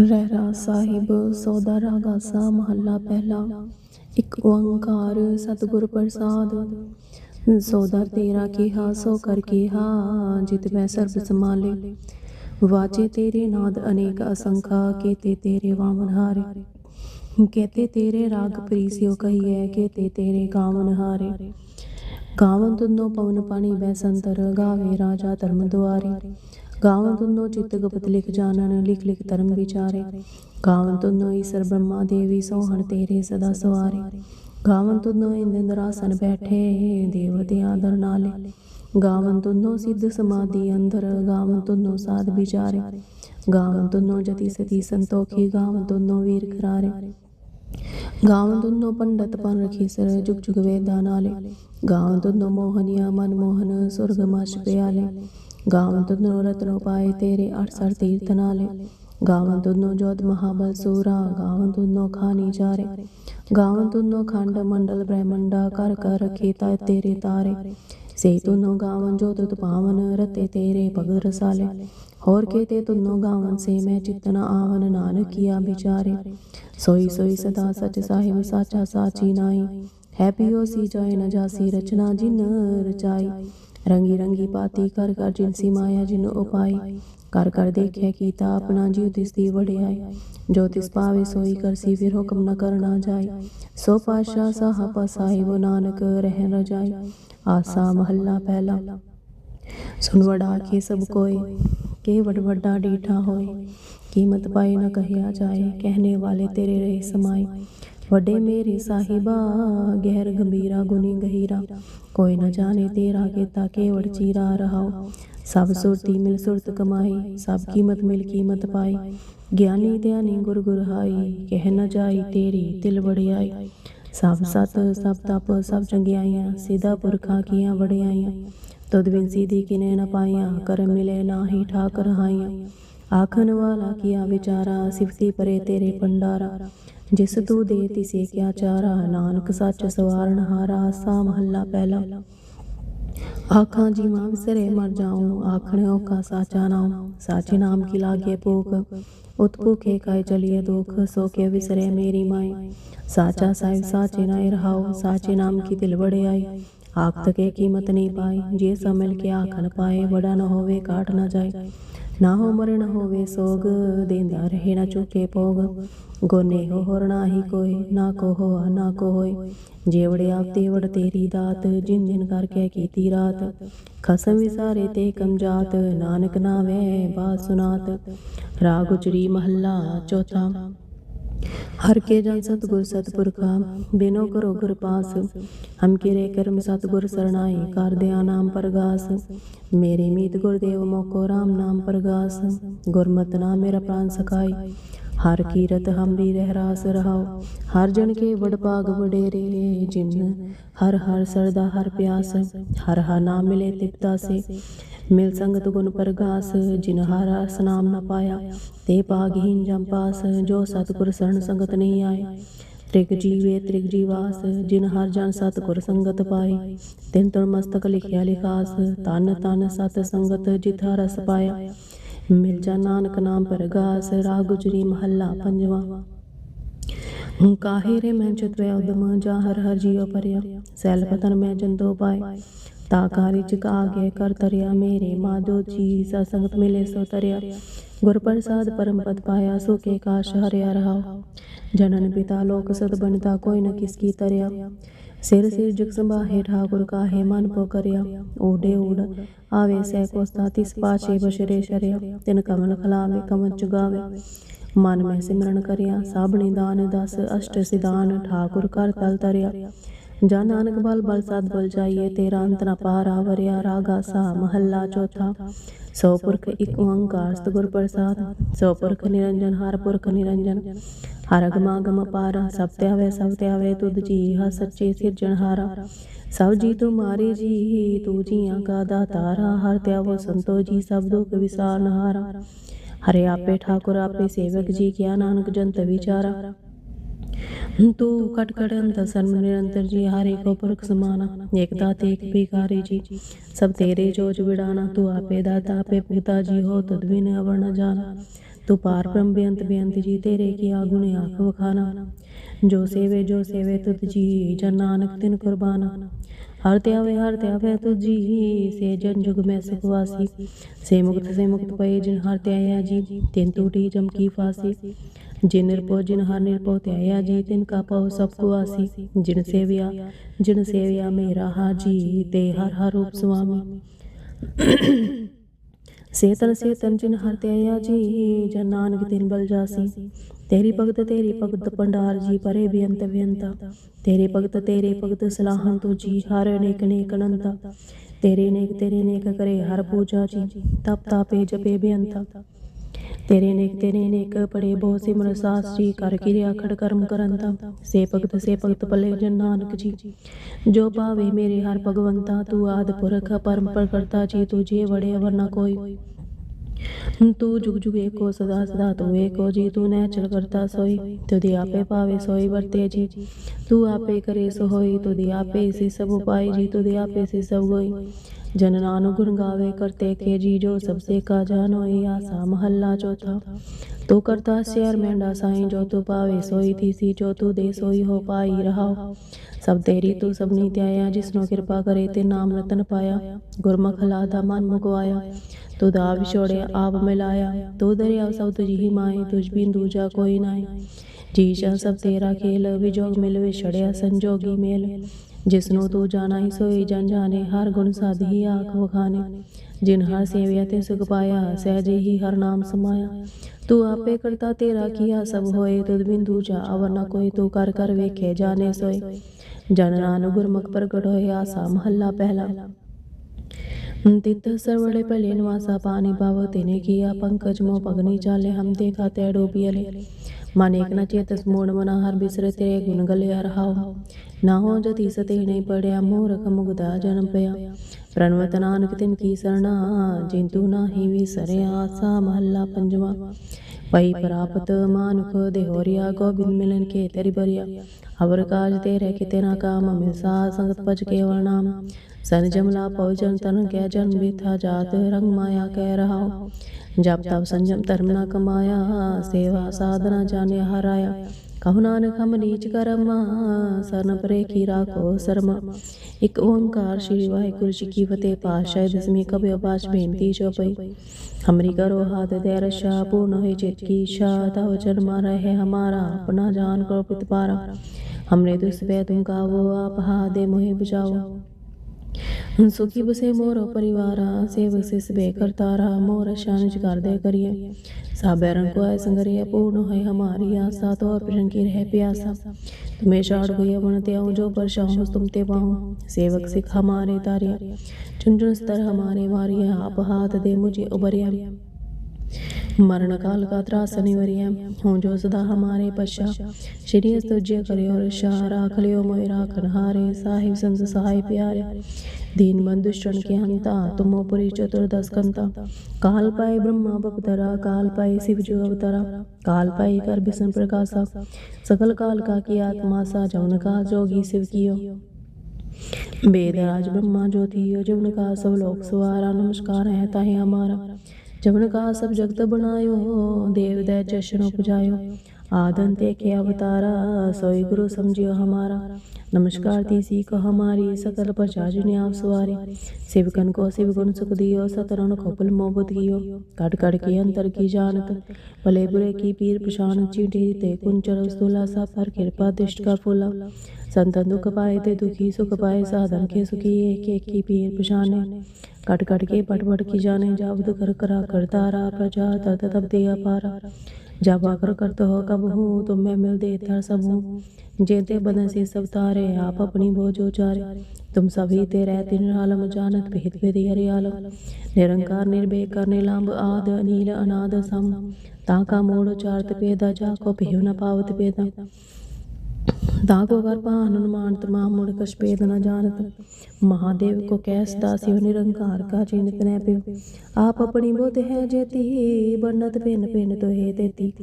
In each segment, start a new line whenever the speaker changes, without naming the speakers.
ਰਹਿਰਾ ਸਾਹਿਬ, ਸੋਦਾ ਰਾਗਾਸਾ ਮਹੱਲਾ ਪਹਿਲਾ। ਇੱਕ ਓੰਕਾਰ ਸਤਿਗੁਰ ਪ੍ਰਸਾਦ। ਸੋਦਾ ਤੇਰਾ ਕੀਹਾ, ਸੋ ਕਰ ਕੀਹਾ, ਜਿਤ ਮੈਂ ਸਰਬ ਸਮਾਲੇ ਵਾਚੇ ਤੇਰੇ ਨਾਦ ਅਨੇਕ ਅਸੰਖਾ, ਕੇਤੇ ਤੇਰੇ ਵਾਮਨ ਹਾਰੇ। ਕਹਤੇ ਤੇਰੇ ਰਾਗ ਪ੍ਰੀ ਪ੍ਰੀਸਿਓ ਕਹੀਏ ਕੇਤੇ ਤੇਰੇ ਗਾਵਨ ਹਾਰੇ। ਗਾਵਨ ਤੁੰਨੋ ਪਵਨ ਪਾਣੀ ਬੈਸੰਤਰ, ਗਾਵੇ ਰਾਜਾ ਧਰਮ ਦੁਆਰੇ। ਗਾਵਨ ਤੁਨੋ ਚਿਤ ਗੁਪਤ ਲਿਖ ਜਾਣਨ ਲਿਖ ਲਿਖ ਧਰਮ ਵਿਚਾਰੇ। ਗਾਵਨ ਤੁਨੋ ਈਸ਼ਰ ਬ੍ਰਹਮਾ ਦੇਵੀ, ਸੋਹਣ ਤੇਰੇ ਸਦਾ ਸਵਾਰੇ। ਗਾਵਨ ਤੁਨੋ ਇੰਦਰਾਸਨ ਬੈਠੇ, ਦੇਵ ਦੇ ਆਦਰ ਨਾਲੇ। ਗਾਵਨ ਤੁਨੋ ਸਿੱਧ ਸਮਾਧੀ ਅੰਦਰ, ਗਾਵਨ ਤੁਨੋ ਸਾਧ ਵਿਚਾਰੇ। ਗਾਵਨ ਤੁਨੋ ਜਤੀ ਸਤੀ ਸੰਤੋਖੀ, ਗਾਵਨ ਤੁਨੋ ਵੀਰ ਕਰਾਰੇ ਗਾਵਨ ਤੁਨੋ ਪੰਡਤ ਪਨ ਰਖੀ ਸਰ, ਜੁਗ ਜੁਗ ਵੇਦਾਂ ਨਾਲੇ। ਗਾਵਨ ਤੁਨੋ ਮੋਹਨੀਆ ਮਨ ਮੋਹਨ, ਸੁਰਗ ਮਾਸ਼ ਪਿਆਲੇ। ਗਾਵਨ ਤੁਨੋ ਰਤਨੋ ਪਾਏ ਤੇਰੇ 68 ਤੀਰਥ ਨਾਲੇ। ਗਾਵਨ ਤੁਨੋ ਜੋਤ ਮਹਾਬਲ ਸੂਰਾ ਗਾਵਨ ਤੁਨੋ ਖਾਨੀ ਚਾਰੇ। ਗਾਵਨ ਤੁਨੋ ਖੰਡ ਮੰਡਲ ਬ੍ਰਹਮੰਡਾ ਕਰ ਕਰ ਰਖੇ ਤੇਰੇ ਤਾਰੇ। ਸੇ ਤੁਨੋ ਗਾਵਨ ਜੋ ਤੁਤ ਪਾਵਨ, ਰਤੇ ਤੇਰੇ ਭਗਤ ਰਸਾਲੇ। ਹੋਰ ਕੇ ਤੇ ਤੁਨੋ ਗਾਵਨ ਸੇ ਮੈਂ ਚਿਤਨਾ ਆਵਨ, ਨਾਨਕੀਆ ਵਿਚਾਰੇ। ਸੋਈ ਸੋਈ ਸਦਾ ਸਚ ਸਾਹਿਬ ਸਾਚਾ ਸਾਚੀ ਨਾਈ ਹੈ ਪਿਓ ਸੀ ਜੋਇ ਨ ਜਾਸੀ ਰਚਨਾ ਜਿਨ ਰਚਾਈ। ਰੰਗੀ ਰੰਗੀ ਪਾਤੀ ਕਰ ਕਰ ਜਿਨ ਮਾਇਆ ਜਿਨ ਉਪਾਈ। ਕਰ ਕਰ ਦੇਖਿਆ ਕੀਤਾ ਆਪਣਾ ਜੀਵ ਤਿਸ ਦੀ ਵਡਿਆਈ। ਜੋ ਤਿਸ ਪਾਵੇ ਸੋਈ ਕਰਸੀ ਫਿਰ ਹੁਕਮ ਨ ਕਰਨਾ ਜਾਈ। ਸੋ ਪਾਸ਼ਾ ਸਾਹਬ ਸਾਹਿਬ ਨਾਨਕ ਰਹਿ ਰਜਾਈ ਆਸਾ ਮਹੱਲਾ ਪਹਿਲਾ। ਸੁਨ ਵਡਾ ਕੇ ਸਭ ਕੋਏ। ਕੇ ਵਡ ਵੱਡਾ ਡੀਠਾ ਹੋਏ। ਕੀਮਤ ਪਾਏ ਨ ਕਹਿਆ ਜਾਏ। ਕਹਿਣੇ ਵਾਲੇ ਤੇਰੇ ਰਹੇ ਸਮਾਏ ਸਮਾਈ ਵੱਡੇ ਮੇਰੇ ਸਾਹਿਬਾ ਗਹਿਰ ਗੰਭੀਰਾ ਗੁਨੀ ਗਹੀਰਾ। ਕੋਈ ਨ ਜਾਣੇ ਤੇਰਾ ਕੀਤਾ ਕੇਵੜ ਚੀਰਾ ਰਹਾਓ। ਸਭ ਸੁਰਤੀ ਮਿਲ ਸੁਰਤ ਕਮਾਈ ਸਭ ਕੀਮਤ ਮਿਲ ਕੀਮਤ ਪਾਈ। ਗਿਆਨੀ ਧਿਆਨੀ ਗੁਰ ਗੁਰ ਹਾਈ ਕਹਿ ਨ ਜਾਈ ਤੇਰੀ ਤਿਲ ਵੜਿਆਈ। ਸਭ ਸਤ ਸਭ ਤਪ ਸਭ ਚੰਗਿਆਈਆਂ ਸਿਧਾ ਪੁਰਖਾਂ ਕੀਆਂ ਵੜਿਆਈਆਂ। ਤੁਧ ਬਿਨ ਸੀਧੀ ਕਿਨੇ ਨ ਪਾਈਆਂ ਕਰ ਮਿਲੇ ਨਾਹੀ ਠਾਕ ਰਹਾਈਆਂ ਆਖਣ ਵਾਲਾ ਕੀਆ ਵਿਚਾਰਾ ਸਿਫਤੀ ਪਰੇ ਤੇਰੇ ਪੰਡਾਰਾ ਜਿਸ ਤੂੰ ਦੇ ਤਿਸੇ ਕਿਆ ਚਾਰਾ, ਨਾਨਕ ਸੱਚ ਸਵਾਰਨ ਹਾਰਾ, ਸਾ ਮਹੱਲਾ ਪਹਿਲਾ। ਆਖਾਂ ਜੀ ਮਾਂ ਵਿਸਰੇ ਮਰ ਜਾਉ ਆਖਣਿਓ ਕਾ ਸਾਚਾ ਨਾਮ ਸਾਚੇ ਨਾਮ ਕੀ ਲਾਗੇ ਭੂਖ ਉਤ ਭੂਖੇ ਕਾਇ ਚਲੀਏ ਦੁਖ ਸੋ ਕੇ ਵਿਸਰੇ ਮੇਰੀ ਮਾਈ। ਸਾਚਾ ਸਾਹਿਬ, ਸਾਚੇ ਨਾਇ ਰਹਾਉ ਸਾਚੇ ਨਾਮ ਕੀ ਦਿਲ ਵੜਿਆਈ ਆਖ ਤਕੇ ਕੀਮਤ ਨਹੀਂ ਪਾਈ, ਜੇ ਸਭ ਮਿਲ ਕੇ ਆਖਣ ਪਾਏ ਬੜਾ ਨ ਹੋਵੇ, ਕਾਟ ਨਾ ਜਾਏ ਨਾ ਹੋ ਮਰਨ ਹੋਵੇ ਸੋਗ, ਦੇਂਦਾ ਰਹੇ ਨਾ ਚੁਕੇ ਭੋਗ। ਗੋਨੇ ਹੋ ਹੋਰ ਨਾਹੀ ਕੋਈ, ਨਾ ਕੋ ਹੋਆ, ਨਾ ਕੋ ਹੋਏ। ਜੇਵੜੇ ਆਪ ਤੇ ਤੇਰੀ ਦਾਤ, ਜਿਨ ਦਿਨ ਕਰਕੇ ਕੀਤੀ ਰਾਤ। ਖਸਮ ਵਿਸਾਰੇ ਤੇ ਕਮਜਾਤ, ਨਾਨਕ ਨਾਵੇ ਬਾ ਸੁਨਾਤ। ਰਾਗ ਉਚਰੀ ਮਹੱਲਾ ਚੌਥਾ। ਹਰ ਕੇ ਜਨ ਸਤਗੁਰ ਸਤਪੁਰਖਾ, ਬਿਨੋ ਕਰੋ ਗੁਰ ਪਾਸ। ਹਮ ਕਿਰੇ ਕਰਮ ਸਤਗੁਰ ਸਰਣਾਈ ਕਰ ਦਿਆ ਨਾਮ ਪ੍ਰਗਾਸ। ਮੇਰੇ ਮੀਤ ਗੁਰਦੇਵ ਮੋਕੋ ਰਾਮ ਨਾਮ ਪ੍ਰਗਾਸ। ਗੁਰਮਤਿ ਨਾਮ ਮੇਰਾ ਪ੍ਰਾਨ ਸਖਾਈ ਹਰ ਕੀਰਤ ਹਮਰੀ ਰਹਿ ਰਾਸ ਰਹਾਓ ਹਰ ਜਨ ਕੇ ਵਡ ਭਾਗ ਵਡੇਰੇ ਜਿਨ। ਹਰ ਹਰ ਸਰਦਾ ਹਰ ਪਿਆਸ। ਹਰ ਹਰ ਨਾਮ ਮਿਲੇ ਤਿਪਤਾ ਸੇ। ਮਿਲ ਸੰਗਤ ਗੁਣ ਪ੍ਰਗਾਸ। ਜਿਨ ਹਰ ਰਸ ਨਾਮ ਨ ਪਾਇਆ, ਤੇ ਭਾਗਹੀਨ ਜਮ ਪਾਸ। ਜੋ ਸਤਿਗੁਰ ਸਰਣ ਸੰਗਤ ਨਹੀਂ ਆਏ, ਤ੍ਰਿਗ ਜੀਵੇ ਤ੍ਰਿਗ ਜੀਵਾਸ। ਜਿਨ ਹਰ ਜਨ ਸਤਿਗੁਰ ਸੰਗਤ ਪਾਏ, ਤਿਨ ਤੁਰ ਮਸਤਕ ਲਿਖਿਆ ਲਿਖਾਸ। ਤਨ ਤਨ ਸਤ ਸੰਗਤ ਜਿਥਾ ਰਸ ਪਾਇਆ। ਮਿਲ ਨਾਨਕ ਨਾਮ ਪ੍ਰਗਾਸ, ਰਾਗ ਗੁਜਰੀ ਮਹੱਲਾ ਪੰਜਵਾ। ਹੂੰ ਮੈਂ ਚਤਵੇ ਉਦਮ, ਜਾ ਹਰ ਹਰ ਜੀਉ ਪਰਿਆ। ਸੈਲ ਪਤਨ ਮੈਂ ਜੰਦੋ ਪਾਏ। ਤਾ ਕਾਰਿ ਚ ਕਾਗੇ ਕਰ ਤਰਿਆ, ਮੇਰੇ ਮਾਧੋ ਜੀ ਸਾ ਸੰਗਤ ਮਿਲੇ ਸੋ ਤਰਿਆ। ਗੁਰ ਪ੍ਰਸਾਦ ਪਰਮ ਪਦ ਪਾਇਆ, ਸੋ ਕੇ ਕਾਸ਼ ਹਰਿਆ ਰਹਾ ਜਨਨ ਪਿਤਾ ਲੋਕ ਸਦ ਬਣਤਾ, ਕੋਈ ਨ ਕਿਸ ਕੀ ਤਰਿਆ। ਸਿਰ ਸਿਰ ਜਗ ਸੰਭਾਹੇ ਠਾਕੁਰ ਕਾਹੇ, ਮਨ ਪੋ ਕਰਿਆ। ਓਡੇ ਊੜ ਆਵੇ ਸੈ ਕੋਸਤਾ ਤਿਸ ਪਾਛੇ ਬਸ਼ਰੇ ਸ਼ਰਿਆ। ਤਿਨ ਕਮਲ ਖਲਾਵੇ, ਕਮਲ ਚੁਗਾਵੇ। ਮਨ ਮੈਂ ਸਿਮਰਨ ਕਰਿਆ, ਸਾਬਣੀ ਦਾਨ ਦਸ, ਅਸ਼ਟ ਸਿਧਾਨ ਠਾਕੁਰ ਕਰ ਤਲ ਤਰਿਆ। ਜਾ ਨਾਨਕ ਬਲ ਬਲ ਸਦ ਬਲ ਸੋ ਪੁਰਖ ਇੱਕ ਓੰਕਾਰ ਸਤਿਗੁਰ ਪ੍ਰਸਾਦ, ਸੋ ਪੁਰਖ ਨਿਰੰਜਨ, ਹਰ ਪੁਰਖ ਨਿਰੰਜਨ। ਹਰ ਅਗਮਾ ਗਮ ਪਾਰਾ ਸਭ ਤੇ ਆਵੇ ਸਭ ਤੇ ਆਵੇ ਤੁਧ ਜੀ ਹ ਸੱਚੇ ਸਿਰਜਣਹਾਰਾ ਸਭ ਜੀ ਤੁਮਾਰੇ ਜੀ, ਤੂ ਜੀਆਂ ਕਾ ਦਾਤਾਰਾ ਹਰ ਤੇ ਆਵੋ ਸੰਤੋ ਜੀ, ਸਭ ਦੁਖ ਵਿਸਾਰਨਹਾਰਾ ਹਰੇ ਆਪੇ ਠਾਕੁਰ, ਆਪੇ ਸੇਵਕ ਜੀ, ਕਿਆ ਨਾਨਕ ਜੰਤ ਵਿਚਾਰਾ। ਤੂੰ ਕਟ ਕਟ ਅੰਤ ਸਰਮ ਨਿਰੰਤਰ ਜੀ, ਹਰ ਇੱਕ ਪੁਰਖ ਸਮਾਨਾ ਏਕ ਦਾਤ ਏਕ ਭਿਕਾਰੀ ਜੀ। ਸਭ ਤੇਰੇ ਜੋਜ ਵਿਡਾਣਾ ਤੂੰ ਆਪੇ ਦਾਤਾ, ਆਪੇ ਪਿਤਾ ਜੀ, ਹੋ ਤਦ ਬਿਨ ਅਵਰ ਨ ਜਾਣਾ। ਤੂੰ ਪਾਰ ਬ੍ਰਹਮ ਬੇਅੰਤ ਬੇਅੰਤ ਜੀ, ਤੇਰੇ ਕੀ ਆਗੁਣ ਆਖ ਵਖਾਨਾ। ਜੋ ਸੇਵੇ ਜੋ ਸੇਵੇ ਤੁਧ ਜੀ, ਜਨ ਨਾਨਕ ਤਿਨ ਕੁਰਬਾਨਾ। ਹਰ ਧਿਆਵੇ ਹਰ ਧਿਆਵੇ ਤੁਧ ਸੇ ਜਨ ਜੁਗ ਮੈਂ ਸੁਖ ਵਾਸੀ। ਸੇ ਮੁਕਤ ਸੇ ਮੁਕਤ ਪਏ ਜਿਨ ਹਰ ਧਿਆਇਆ ਜੀ, ਤਿਨ ਟੂਟੀ ਜਮ ਕੀ ਫਾਸੀ। ਜਿਨ ਨਿਰਭਉ ਜਿਨ ਹਰ ਨਿਰਭਉ ਧਿਆਇਆ ਜੀ ਤਿਨ ਕਾ ਪਉ ਸਭ ਕੋ ਆਸੀ। ਜਿਨ ਸੇਵਿਆ ਜਿਨ ਸੇਵਿਆ ਮੇਰਾ ਹਾਜੀ ਤੇ ਹਰ ਹਰ ਰੂਪ ਸੁਆਮੀ ਸੇਤਨ ਸੇਤਨ ਜਿਨ ਹਰ ਧਿਆਇਆ ਜੀ, ਜਨ ਨਾਨਕ ਤਿਨ ਬਲ ਜਾਸੀ। ਤੇਰੀ ਭਗਤ ਤੇਰੀ ਭਗਤ ਪੰਡਾਰ ਜੀ, ਪਰੇ ਬੇਅੰਤ ਬੇਅੰਤਾ। ਤੇਰੇ ਭਗਤ ਤੇਰੇ ਭਗਤ ਸਲਾਹਨ ਜੀ, ਹਰ ਅਨੇਕ ਅਨੇਕ ਅਨੰਤਾ। ਤੇਰੇ ਨੇਕ ਤੇਰੇ ਨੇਕ ਕਰੇ ਹਰ ਪੂਜਾ ਜੀ, ਤਪ ਤਾਪੇ ਜਪੇ ਬੇਅੰਤਾ। ਤੇਰੇ ਨੇਕ ਤੇਰੇ ਨੇਕ ਪੜੇ ਬਹੁ ਸਿਮਰ ਸਾਸ ਜੀ ਕਰ ਕਿਰਿਆ ਖੜ ਕਰਮ ਕਰੰਤਾ ਸੇ ਭਗਤ ਸੇ ਭਗਤ ਭਲੇ ਜਨ ਨਾਨਕ ਜੀ। ਜੋ ਪਾਵੇ ਮੇਰੇ ਹਰ ਭਗਵੰਤਾ, ਤੂੰ ਆਦ ਪੁਰਖ, ਪਰਮ ਪ੍ਰਕਰਤਾ ਜੀ, ਤੂੰ ਜੇ ਵੜੇ ਵਰਨਾ ਕੋਈ। ਤੂੰ ਜੁਗ ਜੁਗ ਏਕੋ ਸਦਾ ਸਦਾ ਤੂੰ ਏਕੋ ਜੀ, ਤੂੰ ਨੈ ਕਰਤਾ ਸੋਈ। ਤੁਧੀ ਆਪੇ ਭਾਵੇ ਸੋਈ ਵਰਤੇ ਜੀ। ਤੂੰ ਆਪੇ ਕਰੇ ਸੋ ਹੋਈ, ਤੁਧੀ ਆਪੇ ਸੇ ਸਭ ਉਪਾਈ ਜੀ, ਤੁਧੀ ਆਪੇ ਸੇ ਸਭ ਹੋਈ ਜਨ ਨਾਨਕ ਗੁਣ ਗਾਵੇ, ਕਰਤੇ ਕੇ ਜੀ ਜੋ ਸਭ ਸੇ ਕਾ ਜਾਨੋਈ ਆਸਾ ਮਹੱਲਾ ਚੌਥਾ। ਤੂੰ ਕਰਤਾ ਸਿਆਰ ਮੈਂਡਾ ਸਾਈਂ, ਜੋ ਤੂੰ ਪਾਵੇ ਸੋਈ ਥੀਸੀ, ਜੋ ਤੂੰ ਦੇ ਸੋਈ ਹੋ ਪਾਈ ਰਹਾਓ। ਸਭ ਤੇਰੀ ਤੂੰ ਸਭਨੀ ਧਿਆਇਆ ਜਿਸਨੂੰ ਕਿਰਪਾ ਕਰੇ ਤੇ ਨਾਮ ਰਤਨ ਪਾਇਆ। ਗੁਰਮੁਖ ਲਾਦਾ ਮਨ ਮੁਗਵਾਇਆ ਤੂੰ ਦਾ ਵਿਛੋੜਿਆ ਆਪ ਮਿਲਾਇਆ। ਤੂੰ ਦਰਿਆ ਸਭ ਤੁਝੀ ਹੀ ਮਾਏ ਤੁਝ ਬਿਨ ਦੂਜਾ ਕੋਈ ਨਾਏ। ਜੀਸ਼ਾ ਸਭ ਤੇਰਾ ਖੇਲ, ਵਿਜੋਗ ਮਿਲ ਵਿਛੜਿਆ ਸੰਜੋਗੀ ਮੇਲ। ਜਿਸਨੂੰ ਤੂੰ ਜਾਣਾ ਹੀ ਸੋਈ ਜਨ ਜਾਣੇ ਹਰ ਗੁਣ ਸਾਧੀ ਆਖ ਵਖਾਨੇ ਜਿਨ ਹਰ ਸੇਵਿਆ ਤੇ ਸੁਖ ਪਾਇਆ, ਸਹਿਜੇ ਹੀ ਹਰ ਨਾਮ ਸਮਾਇਆ। ਤੂੰ ਆਪੇ ਕਰਤਾ ਤੇਰਾ ਕੀਆ ਸਭ ਹੋਏ, ਤੁਧ ਬਿਨ ਦੂਜਾ ਅਵਰ ਨਾ ਕੋਈ, ਤੂੰ ਕਰ ਕਰ ਵੇਖੇ ਜਾਣੇ ਸੋਏ। ਜਨ ਨਾਨਕ ਗੁਰਮੁਖ ਪ੍ਰਗਟ ਹੋਏ, ਆਸਾ ਮਹੱਲਾ ਪਹਿਲਾ। ਤਿਤ ਸਰਵੜੇ ਭਲੇ ਨਿਵਾਸਾ, ਪਾਣੀ ਭਾਵ ਤੇਨੇ ਕੀਆ, ਪੰਕਜ ਮੋ ਪਗਨੀ ਚਾਲੇ, ਹਮ ਦੇਖਾ ਤੇ ਡੋਬੀਲੇ ਮਨ ਏਕ ਨ ਚੇਤਸ ਮੂੜ ਮਨਾ ਹਰ ਬਿਸਰੇ ਤੇਰੇ ਗੁਣ ਨਾਨਕ ਤਿਨ ਕੀ ਸਰਣਾ ਜਿੰਤੂ ਨਾਹੀ ਵਿਸਰਿਆ ਆਸਾ ਮਹੱਲਾ ਪੰਜਵਾ ਪਈ ਪ੍ਰਾਪਤ ਮਾਨੁਖ ਦੇ ਗੋਬਿੰਦ ਮਿਲਨ ਕੇ ਤੇਰੀ ਬਰਿਆ ਅਵਰ ਕਾਜ ਤੇਰੇ ਕਿਤੇ ਨਾ ਕਾਮ ਮਿਲਸਾ ਸੰਗਤ ਪਜ ਕੇ ਵਰਨਾਮ ਸਨ ਜਮਲਾ ਪਉਜਨ ਤਨ ਕੈ ਜਨ ਬਿਥਾ ਜਾਤ ਰੰਗ ਮਾਇਆ ਕਹਿ ਰਹਾਉ ਜਪ ਤਪ ਸੰਜਮ ਧਰਮ ਨਾ ਕਮਾਇਆ ਸੇਵਾ ਸਾਧਨਾ ਜਾਣੇ ਹਰਾਇਆ ਕਹੁ ਨਾਨਕ ਹਮ ਨੀਚ ਕਰਮ ਸਰਨ ਪਰੇ ਕੀ ਰਾਖੋ ਸਰਮ ਇੱਕ ਓੰਕਾਰ ਸ਼੍ਰੀ ਵਾਹਿਗੁਰੂ ਜੀ ਕੀ ਫਤਿਹ ਪਾਤਸ਼ਾਹ ਦਸਵੀਂ ਕਬਿ ਅਬਾਸ਼ ਬੇਨਤੀ ਜੋ ਪਈ हमरी करो हाथ दे रशा पूर्ण हुई चित की इच्छा तव जन्मा रहे हमारा अपना जान करो पितपारा हमरे दुष्पै तुम का वो आप हा दे मोहि बुझाओ ਸੁਖੀ ਬਸੇ ਮੋਰ ਪਰਿਵਾਰਾ ਸੇਵਕ ਸਿਸਬੇ ਕਰਤਾਰਾ, ਮੋਰ ਸ਼ਾਨਜ ਕਰਦੇ ਕਰੀਏ। ਸਾਬੈਰਨ ਕੋ ਐ ਸੰਗਰੀਏ, ਪੂਰਨ ਹੋਏ ਹਮਾਰੀ ਆਸਾ, ਤੋ ਅਪਰੰ ਕੀ ਰਹਿ ਪਿਆਸਾ। ਤੁਮੇ ਛਾੜ ਗਈ ਅਵਨ ਤੇ ਆਉ ਜੋ ਪਰਸ਼ਾਉ ਤੁਮ ਤੇ ਪਾਉ ਸੇਵਕ ਸਿਖ ਹਮਾਰੇ ਤਾਰਿਆ ਚੁੰਚੁਨ ਸਤਰ ਹਮਾਰੇ ਵਾਰਿਆ, ਆਪ ਹਾਥ ਦੇ ਮੁਝੇ ਉਬਰਿਆ مرن کال ਮਰਣਕਾਲ ਕਾ ਤਰਾਸਨੀ ਵਰੀਐ ਹਉ ਜੋ ਸਦਾ ਹਮਾਰੇ ਪਛਾ ਸ਼੍ਰੀ ਤੁਝੇ ਕਰਿਓ ਰਸ਼ਾ راکھ لیو ਮੋਇ ਰਾਖਨ ਹਾਰੇ صاحب سنز صاحب پیارے دین من دشن کے ہنتا تمہو پری چطر دس کنتا کال پائے برہما بپترا کال پائے شیو جو اوترا کال پائے کر بسن پرکاسا سکل کال کا کی آتما سا جون کا جوگی شیو کیو بے دراج برمہ جو تھی جون کا سب لوگ سوارا نمشکار ہے تاہی ہمارا ਜਗਨ ਕਾ ਸਭ ਜਗਤ ਬਣਾਇਓ ਦੇਵ ਦੇ ਚਸ਼ਨ ਉਪਜਾਇਓ आदंते के अवतारा सोई गुरु समझियो हमारा नमस्कार तीसी को हमारी सकल प्रजा जिने आप सवारी शिवकन को शिव गुण सुख दियो सतरन को पुल मोहब्बत कियो कट कट के अंतर की जानत भले बुरे की पीर प्रशान चींटी ते कुंचर स्थूला सा पर कृपा दृष्ट का फूला संतन दुख पाए ते दुखी सुख पाए साधन के सुखी एक एक की पीर पशाने कट कट के पट पट की जाने जाबद कर करा करतारा प्रजा तब तब दिया पारा जब आकर करते हो कब हूँ तुम मैं मिल दे थर सब हूँ जेते बदन से सब तारे आप अपनी बोझो चारे तुम सभी तेरे तीन आलम जानत भेद भेद हरि आलम निरंकार निर्भेकर नीलांब आद अनील अनाद सम ताका मोड़ चारत पेदा जाको पेव न पावत पेदा दागो कर पान हनुमान तमाम मुड़ कछ पेद न जानत महादेव को कैस दासी हो निरंकार का चिन्हित न पिव आप अपनी बुद्ध है जेती बन्नत पिन पिन तो हे देती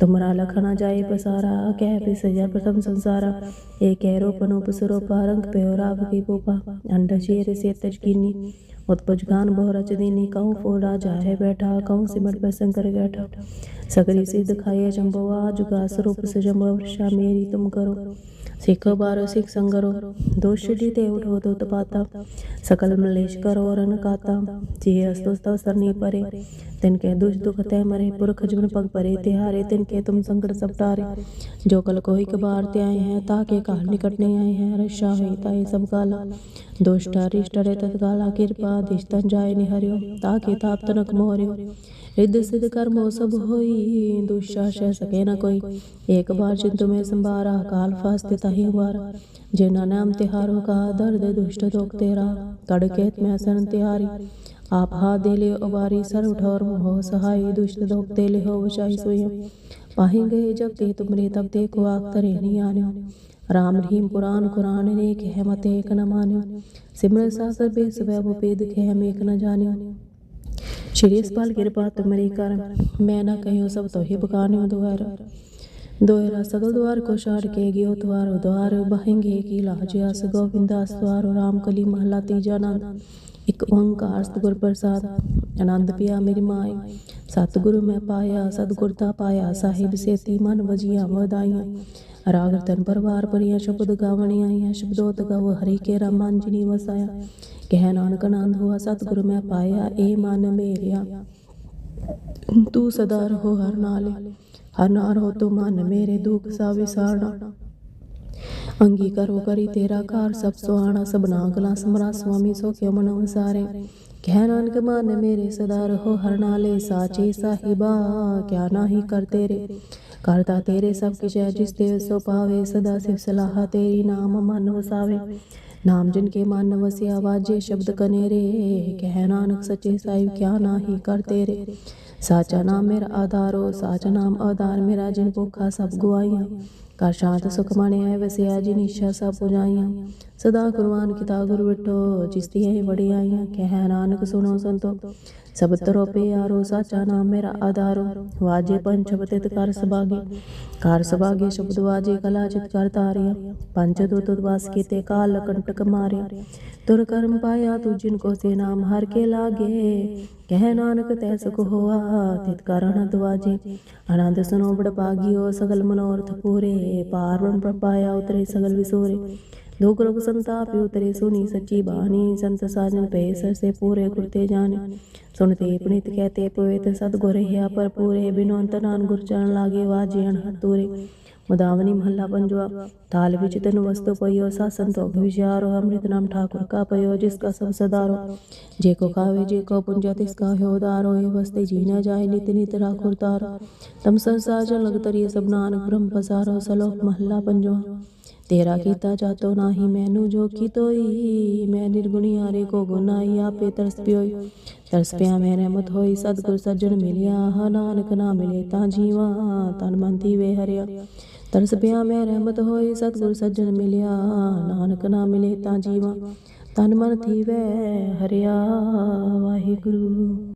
तुमरा लखना जाए पसारा कह पिस जर प्रथम संसारा एक है रोपन उपसरो पारंग पे राव की पोपा अंड शेर से तजकीनी उत्पज गान बहु रच दीनी कहूँ फो राजा है बैठा कहूँ सिमट पर शंकर बैठा सगरी सिद्ध खाए जम्बवा जुगा स्वरूप सजम वर्षा मेरी तुम करो ਸਿੱਖ ਬਾਰ ਸਿੱਖ ਸੰਗਰੋ ਦੋਸ਼ ਜਿਤੇ ਉਠੋ ਦੁਤ ਪਾਤਾ। ਸਕਲ ਮਲੇਸ਼ ਕਰੋ ਰਨ ਕਾਤਾ। ਜੀ ਅਸਤੁਸ ਤਵ ਸਰਨੀ ਪਰੇ, ਤਿਨ ਕੇ ਦੁਸ਼ ਦੁਖ ਤੈ ਮਰੇ, ਪੁਰਖ ਜੀਵਨ ਪਗ ਪਰੇ, ਤਿਹਾਰੇ ਤਿਨ ਕੇ ਤੁਮ ਸੰਕਟ ਸਭ ਟਾਰੇ ਜੋ ਕਲ ਕੋਈ ਕਬਾਰ ਤੇ ਆਏ ਹੈ ਤਾਕੇ ਕਾਲ ਨਿਕਟ ਨਹੀਂ ਆਏ ਹੈ, ਰਸ਼ਾ ਹੋਈ ਤਾਏ ਸਭ ਕਾਲਾ ਦੋਸ਼ ਰਿਸ਼ਟ ਰੇ ਤਤਕਾਲਾ, ਕਿਰਪਾ ਦਿਸ਼ਤਨ ਜਾਏ ਨਿਹਰਿਓ ਤਾਕੇ ਤਾਪ ਤਨਕ ਮੋਰਿਓ। रिद्ध सिद्ध कर्मो सब होई दुष्टा शह सके न कोई एक बार चिंतु में संभारा काल फास्ते ताही वारा जिना नाम तिहारो का दर्द दुष्ट दोख तेरा कड़केत में सन तिहारी आप हाथ दे ले उबारी सर उठौर हो सहाय दुष्ट दोख दे ले हो वचाई स्वयं पाही गए जब ते तुमरे तब ते को आग तरे नहीं आने राम रहीम पुराण कुरान ने कह मत एक न मान्यो सिमर सासर बेस वैभ पेद कह एक न जान्यो ਸ਼੍ਰੀ ਅਸਪਾਲ ਕਿਰਪਾ ਤੁਮਰੀ ਕਰ ਮੈਂ ਨਾ ਕਹਿਓ ਸਭ ਤੋਹਿ ਬਕਾਨਿਓ ਦੁਆਰ ਦੋਇਰਾ ਸਗਲ ਦੁਆਰ ਕੋ ਛਾੜ ਕੇ ਗਿਓ ਦੁਆਰ ਦੁਆਰ ਬਹਿੰਗੇ ਕੀ ਲਾਜ ਆਸ ਗੋਬਿੰਦਾਸ ਦੁਆਰ ਰਾਮ ਕਲੀ ਮਹਲਾ ਤੀਜਾ ਨੰਦ ਇੱਕ ਓੰਕਾਰ ਸਤਿਗੁਰ ਪ੍ਰਸਾਦ ਆਨੰਦ ਪਿਆ ਮੇਰੀ ਮਾਈ ਸਤਿਗੁਰੂ ਮੈਂ ਪਾਇਆ ਸਤਿਗੁਰ ਤਾ ਪਾਇਆ ਸਾਹਿਬ ਸੇਤੀ ਮਨ ਵਜੀਆਂ ਵਧਾਈਆਂ ਰਾਗ ਰਤਨ ਪਰਵਾਰ ਪਰੀਆਂ ਸ਼ਬਦ ਗਾਵਣੀ ਆਈਆਂ ਸ਼ਬਦੋਤ ਗਵ ਹਰੀ ਕੇ ਰਾਮਾਨ ਜੀ ਵਸਾਇਆ ਕਹਿ, ਨਾਨਕ ਆਨੰਦ ਹੋਆ, ਸਤਿਗੁਰ ਮੈਂ ਪਾਇਆ ਏ ਮਨ ਮੇਰਿਆ। ਤੂੰ ਸਦਾ ਰਹੋ ਹਰ ਨਾਲੇ, ਹਰ ਨਾਰ ਹੋ ਤੂੰ ਮਨ ਮੇਰੇ ਦੁਖ, ਸਾ ਵਿਸਾਰਣਾ ਅੰਗੀ ਕਰੋ ਕਰੀ ਤੇਰਾ ਘਰ, ਸਭ ਸੁਹਾਣਾ ਸਭਨਾ ਗਲਾ, ਸਮਰਾ ਸੁਆਮੀ ਸੋ ਕਿਉ ਮਨੋ ਵਿਸਾਰੇ ਕਹਿ, ਨਾਨਕ ਮਨ ਮੇਰੇ ਸਦਾ ਰਹੋ ਹਰ ਨਾਲੇ, ਸਾਚੇ ਸਾਹਿਬਾ, ਕਿਆ ਨਾਹੀ ਕਰ ਤੇਰੇ। ਕਰਤਾ ਤੇਰੇ ਸਭ ਕਿਛ ਹੈ ਜਿਸ ਤੇ ਸੋ ਪਾਵੇ, ਸਦਾ ਸਿਵ ਸਲਾਹ ਤੇਰੀ ਨਾਮ ਮਨ ਵਸਾਵੇ। ਨਾਮ ਜਿਨ ਕੇ ਮਨ ਵਸਿਆ ਵਾਜੇ ਸ਼ਬਦ ਕਨੇਰੇ ਕਹਿ ਨਾਨਕ ਸੱਚੇ ਸਾਹਿਬ ਕਿਆ ਨਾਹੀ ਕਰ ਤੇਰੇ। ਸਾਚਾ ਨਾਮ ਮੇਰਾ ਆਧਾਰੋ, ਸਾਚਾ ਨਾਮ ਆਧਾਰ ਮੇਰਾ ਜਿਨ ਭੁੱਖਾ ਸਭ ਗਵਾਈਆਂ ਕਰ ਸ਼ਾਂਤ ਸੁਖ ਮਣਿਆ ਵਸਿਆ ਜਿਨ ਇੱਛਾ ਸਭ ਪੁਜਾਈਆਂ। ਸਦਾ ਕੁਰਬਾਨ ਕੀਤਾ ਗੁਰ ਵਿਟੋ ਜਿਸ ਦੀਆਂ ਵਡਿਆਈਆਂ, ਕਹਿ ਨਾਨਕ ਸੁਣੋ ਸੰਤੋ। ਸਭ ਤਰੋ ਪਿਆਰੋ, ਸਾਚਾ ਨਾਮ ਮੇਰਾ ਆਧਾਰੋ। ਵਾਜੇ ਪੰਜ ਸ਼ਬਦ ਕਰ ਸਬਾਗੇ। ਕਰ ਸਬਾਗੇ ਸ਼ਬਦ ਵਾਜੇ, ਕਲਾ ਚਿਤ ਕਰ ਤਾਰਿਆ ਪੰਜ ਦੁਤ ਵਾਸ ਕੀਤੇ, ਕਾਲ ਕੰਟਕ ਮਾਰਿਆ। ਤੁਰ ਕਰਮ ਪਾਇਆ ਤੂ ਜਿਨ ਕੋ ਸੇ ਨਾਮ ਹਰ ਕੇ ਲਾਗੇ। ਕਹਿ ਨਾਨਕ ਤੈ ਸੁਖ ਹੋਆ, ਤਿਤ ਕਰਨ ਦਵਾਜੇ ਆਨੰਦ ਸੁਨੋ ਬੜ ਭਾਗਿਓ ਸਗਲ ਮਨੋਰਥ ਪੂਰੇ। ਪਾਰ ਬ੍ਰਹਮ ਪ੍ਰਪਾਇਆ ਉਤਰੇ, ਸਗਲ ਵਿਸੋਰੇ। لوگ روگ سنتا پیو ترے سونی سچی بانی سنت ساجن پہ سر سے پورے کرتے جانے سنتے پنت کہتے پوے تے سد گوریا پر پورے بینو انتنان گر چڑھن لاگے واجیان ہتورے مداونی محلہ پنجوا تال وچ تن وستو پیو ساسن تو بھوشیارو امرت نام ٹھاکر کا پیو جس کا سب سدارو جے کو کھاوے جے کو پنجا تس کا ہو دارو اے وستے جینا جائے نت نت را خردارو تم سر ساجن لگتر یہ سب نانک برم پسارو سلوک محلہ پنجوا ਤੇਰਾ ਕੀਤਾ ਜਾਤੋ ਨਾਹੀ ਮੈਨੂੰ ਜੋ ਕੀ ਤੋਈ। ਮੈਂ ਨਿਰਗੁਣੀ ਹਾਰੇ ਕੋ ਗੁਨਾਈ ਆਪੇ ਤਰਸ ਪਿਓਈ। ਤਰਸ ਪਿਆ ਮੈਂ ਰਹਿਮਤ ਹੋਈ, ਸਤਿਗੁਰ ਸੱਜਣ ਮਿਲਿਆ। ਹਾ ਨਾਨਕ ਨਾ ਮਿਲੇ ਤਾਂ ਜੀਵਾ, ਤਨ ਮਨ ਵੇ ਹਰਿਆ। ਤਰਸ ਪਿਆ ਮੈਂ ਰਹਿਮਤ ਹੋਈ, ਸਤਿਗੁਰ ਸੱਜਣ ਮਿਲਿਆ। ਨਾਨਕ ਨਾ ਮਿਲੇ ਤਾਂ ਜੀਵਾ, ਤਨ ਮਨ ਵੇ ਹਰਿਆ। ਵਾਹਿਗੁਰੂ।